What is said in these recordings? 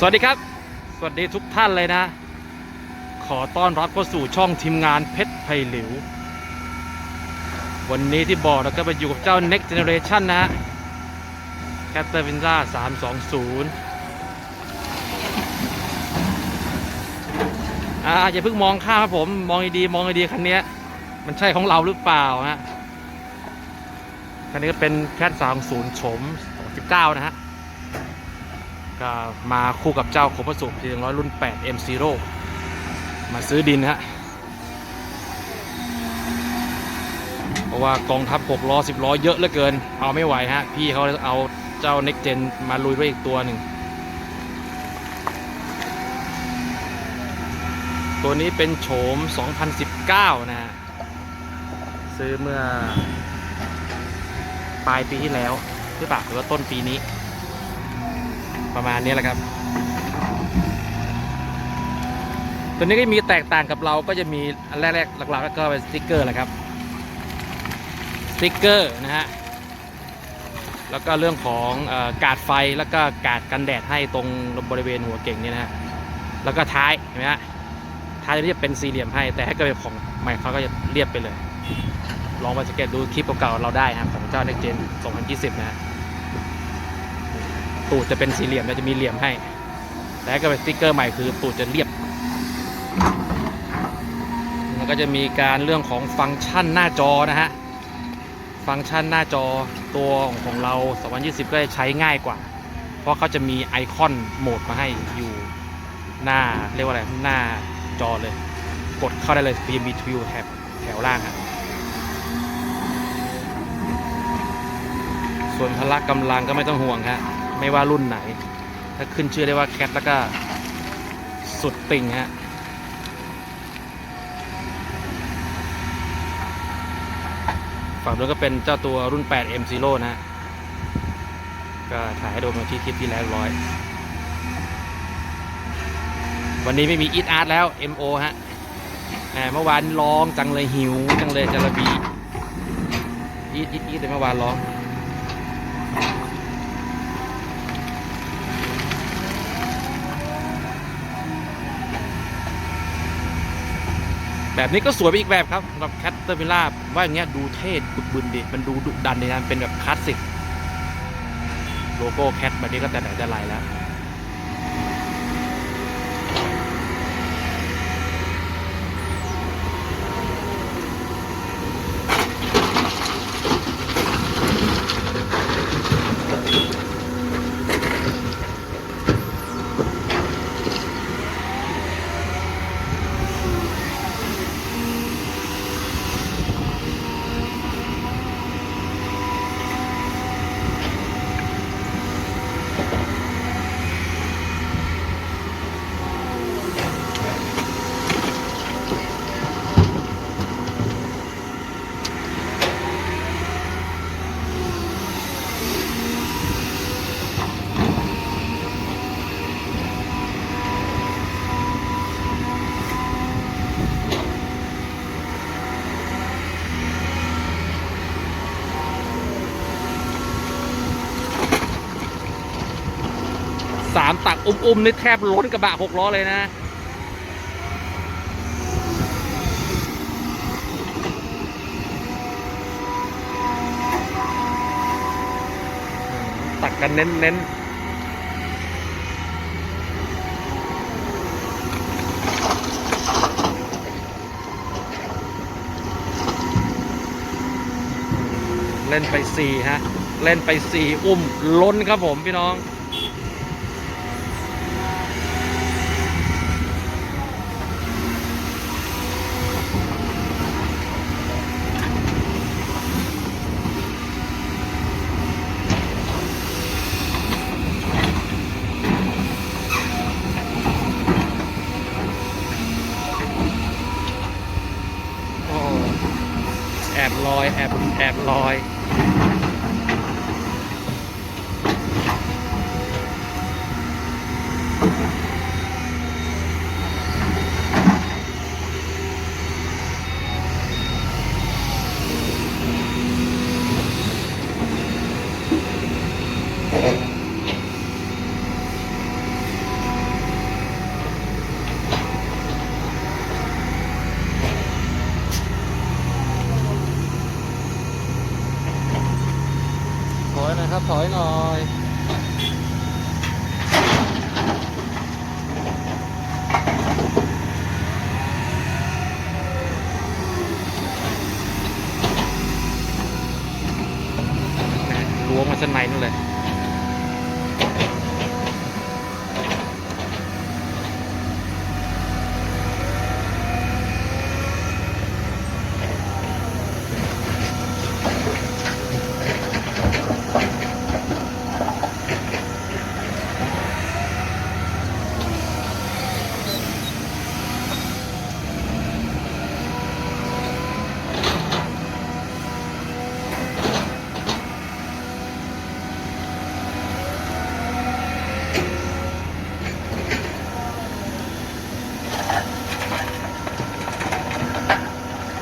สวัสดีครับ สวัสดีทุกท่านเลยนะ ขอต้อนรับเข้าสู่ช่องทีมงานเพชรไพหลิว วันนี้ที่บอกเราก็ไปอยู่กับเจ้า Next Generation นะฮะ c a t e r p i n z a 320 อ่าอย่าเพิ่งมองข้ามครับผม มองดีๆมองดีๆคันนี้มันใช่ของเราหรือเปล่าฮะ คันนี้ก็เป็นแคท330โฉม 29 นะฮะ ก็มาคู่กับเจ้าโคมสุเพียงร้อยรุ่น 8 M0 มาซื้อดินฮะ เพราะว่ากองทัพ6ล้อ 10 ล้อเยอะเหลือเกิน เอาไม่ไหวฮะ พี่เขาเอาเจ้า Next Gen มาลุยด้วยอีกตัวหนึ่ง ตัวนี้เป็นโฉม 2019 นะฮะ ซื้อเมื่อปลายปีที่แล้วหรือเปล่าหรือว่าต้นปีนี้ ประมาณนี้แหละครับ ตัวนี้ก็มีแตกต่างกับเราก็จะมีอันแรกๆหลักๆก็เป็นสติกเกอร์แหละครับสติกเกอร์นะฮะแล้วก็เรื่องของอกาดไฟแล้วก็กาดกันแดดให้ตรงบริเวณหัวเก่งเนี่ยนะฮะแล้วก็ท้ายเห็นไหมฮะท้ายจะเรียบเป็นสี่เหลี่ยมให้ แต่ถ้าเกิดเป็นของใหม่เขาก็จะเรียบไปเลย ลองไปสังเกตดูคลิปเก่าๆเราได้ฮะของเจ้า Next Gen 2020 นะฮะ ตูดจะเป็นสี่เหลี่ยมแล้วจะมีเหลี่ยมให้ แต่ถ้าเกิดเป็นสติ๊กเกอร์ใหม่คือตูดจะเรียบแล้วก็จะมีการเรื่องของฟังก์ชันหน้าจอนะฮะ ฟังก์ชันหน้าจอตัวของเรา 2020 ก็จะใช้ง่ายกว่า เพราะเขาจะมีไอคอนโหมดมาให้อยู่หน้าเรียกว่าอะไรหน้าจอเลย กดเข้าได้เลย PMB t w แถบแถวล่างฮะส่วนพละกำลังก็ไม่ต้องห่วงฮะ ไม่ว่ารุ่นไหน ถ้าขึ้นชื่อได้ว่าแคทแล้วก็สุดติ่งฮะฝั่งนู้นก็เป็นเจ้าตัวรุ่น 8 M0 นะฮะก็ถ่ายให้ดูมาที่คลิปที่แล้วร้อย วันนี้ไม่มีอีทอาร์ตแล้ว MO ฮะแหมเมื่อวานร้องจังเลยหิว จังเลยจาระบีอีทอีทอีทแต่เมื่อวานร้อง แบบนี้ก็สวยไปอีกแบบครับสำหรับแคทเตอร์ l ิล่าว่าอย่างเงี้ยดูเท่บึกบึนดี มันดูดุดันดีนะเป็นแบบคลาสสิก โลโก้แคทแบบนี้ก็แต่ไหนแต่ไรแล้ว สามตักอุ้มๆนี่แทบล้นกระบะหกล้อเลยนะตักกันเน้นๆเล่นไปสี่ฮะ เล่นไปสี่อุ้มล้นครับผมพี่น้อง โอ้แอบลอยแอบแอบลอย อ ครับ ถอยหน่อย นะล้วงมาชั้นในนั่นเลย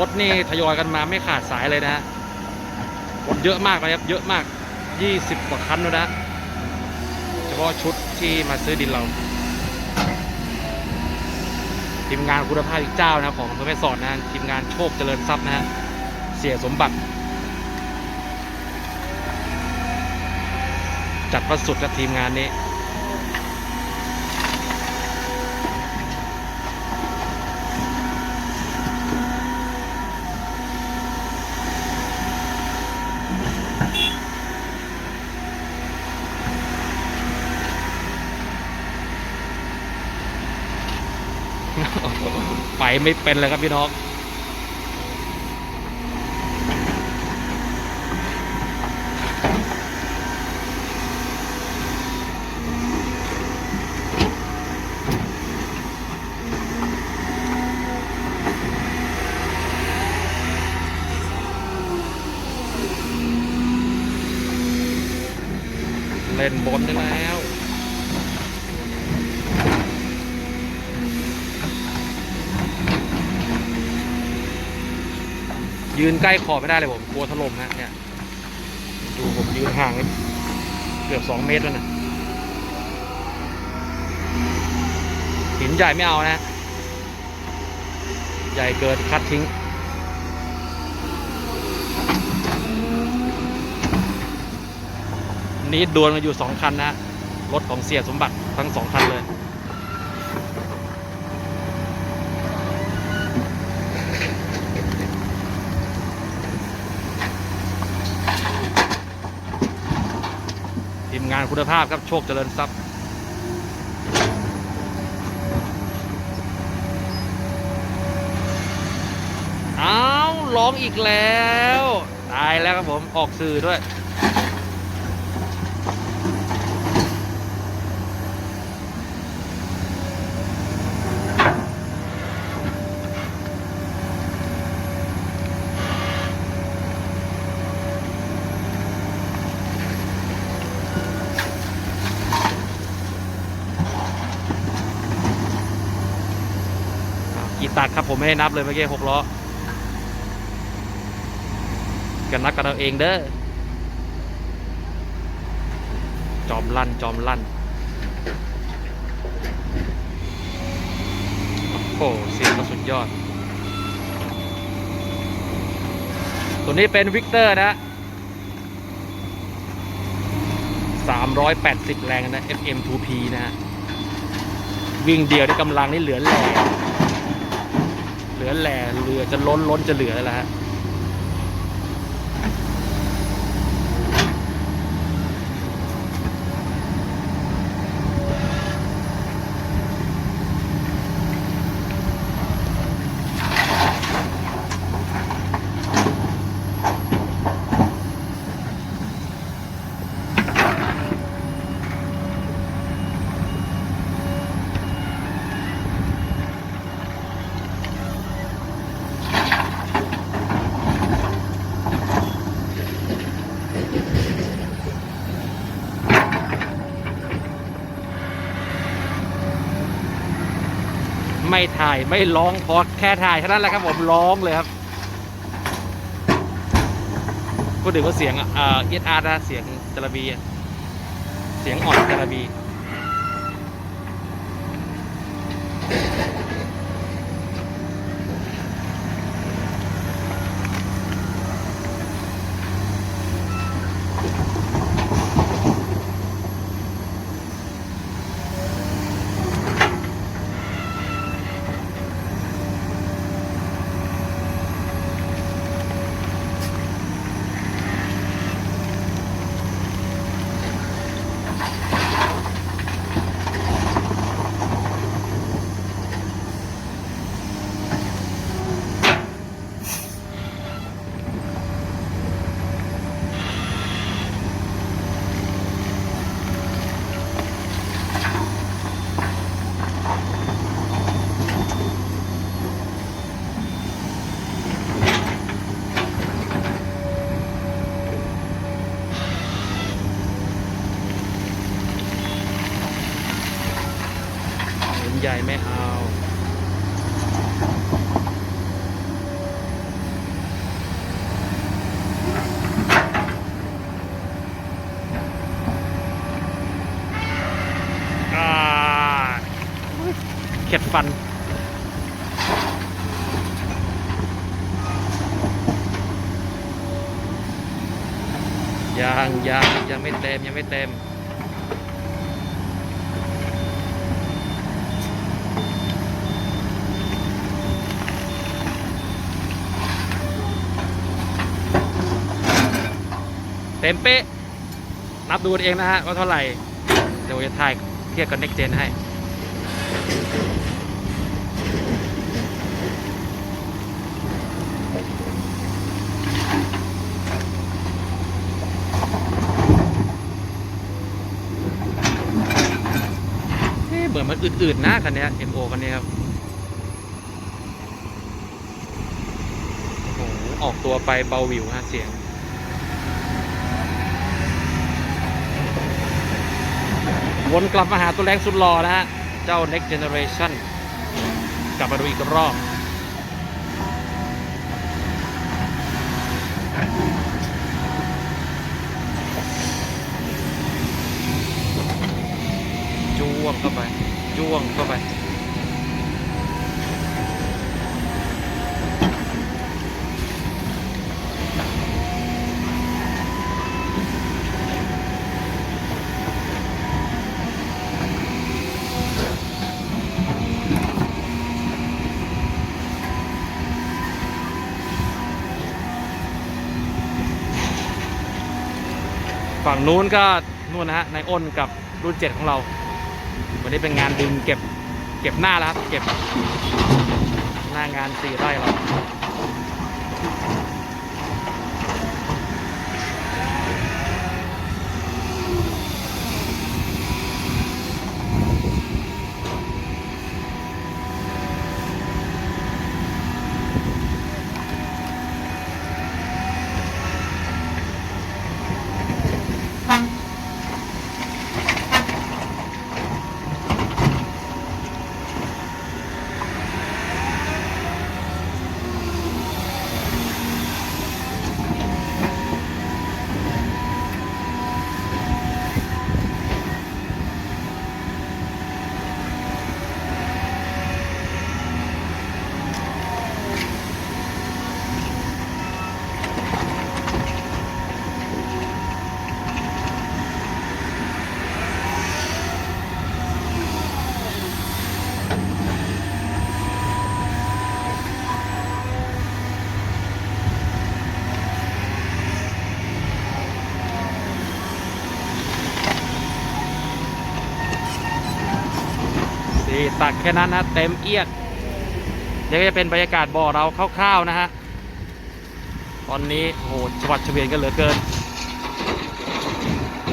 รถนี่ทยอยกันมาไม่ขาดสายเลยนะฮะรถเยอะมากเลยครับ เยอะมาก 20 กว่าคันแล้วนะ เฉพาะชุดที่มาซื้อดินเราทีมงานคุณภาพอีกเจ้านะของอำเภอแม่สอดนะทีมงานโชคเจริญทรัพย์นะฮะเสียสมบัติ จัดประสุดกับทีมงานนี้ ไม่เป็นเลยครับพี่น้องเล่นบนได้แล้ว ยืนใกล้ขอบไม่ได้เลยผมกลัวถล่มนะเนี่ยดูผมยืนห่างเกือบสองเมตรแล้วนะหินใหญ่ไม่เอานะ ใหญ่เกินคัดทิ้งนี้ดวลกันอยู่สองคันนะรถของเสียสมบัติทั้งสองคันเลย งานคุณภาพครับโชคเจริญทรัพย์อ้าวร้องอีกแล้ว ตายแล้วครับผมออกสื่อด้วย ตัดครับผมไม่ได้นับเลยเมื่อกี้หกล้อกันนับกันเอาเองเด้อจอมลั่นจอมลั่นโอ้โหเสียงก็สุดยอด ตัวนี้เป็นวิกเตอร์นะ380 แรงนะ FM2P นะฮะ วิ่งเดียวได้กำลังนี่เหลือแหล่ เหลือแหล่เรือจะล้นล้นจะเหลือแล้วฮะ ไม่ถ่ายไม่ร้องพอแค่ถ่ายเท่านั้นแหละครับผมร้องเลยครับพูดถึงว่าเสียงอะเอสอาร์นะเสียงจระบีเสียงอ่อนจระบี เอาอ่า เข็ดฟัน ยังยังยังไม่เต็ม ยังไม่เต็มเต็มเป๊ะ นับดูเองนะฮะว่าเท่าไหร่ เดี๋ยวจะถ่ายเทียบกับ next gen ให้ เอ๊ะเห มันอืดๆนะคันเนี้ย MO คันนี้ครับโอ้โหออกตัวไปเบาวิวฮะเสียงวนกลับมาหาตัวแรงสุดหล่อนะฮะ เจ้า next generation กลับมาดูอีกรอบจ้วงเข้าไป จ้วงเข้าไปฝั่งนู้นก็นู่นนะฮะในอ้นกับรุ่นเจ็ดของเรา วันนี้เป็นงานดึงเก็บเก็บหน้าแล้วครับ เก็บหน้างานสี่ไร่เราสี่ ตักแค่นั้นนะเต็มเอียดเดี๋ยวก็จะเป็นบรรยากาศบ่อเราคร่าวๆนะฮะตอนนี้โอ้โหชวัดเฉวียนกันเหลือเกิน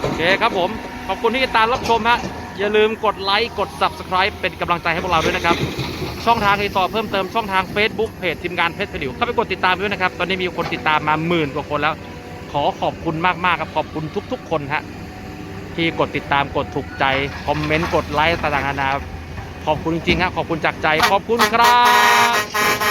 โอเคครับผม ขอบคุณที่ติดตามรับชมฮะอย่าลืมกดไลค์กด Subscribe เป็นกำลังใจให้พวกเราด้วยนะครับ ช่องทางติดต่อเพิ่มเติมช่องทาง Facebook เพจทีมงานเพชรผลิวเข้าไปกดติดตามด้วยนะครับ ตอนนี้มีคนติดตามมาหมื่นกว่าคนแล้ว ขอขอบคุณมากๆครับขอบคุณทุก ๆ คนฮะที่กดติดตามกดถูกใจ คอมเมนต์กดไลค์ต่างๆนานา ขอบคุณจริงๆครับขอบคุณจากใจขอบคุณครับ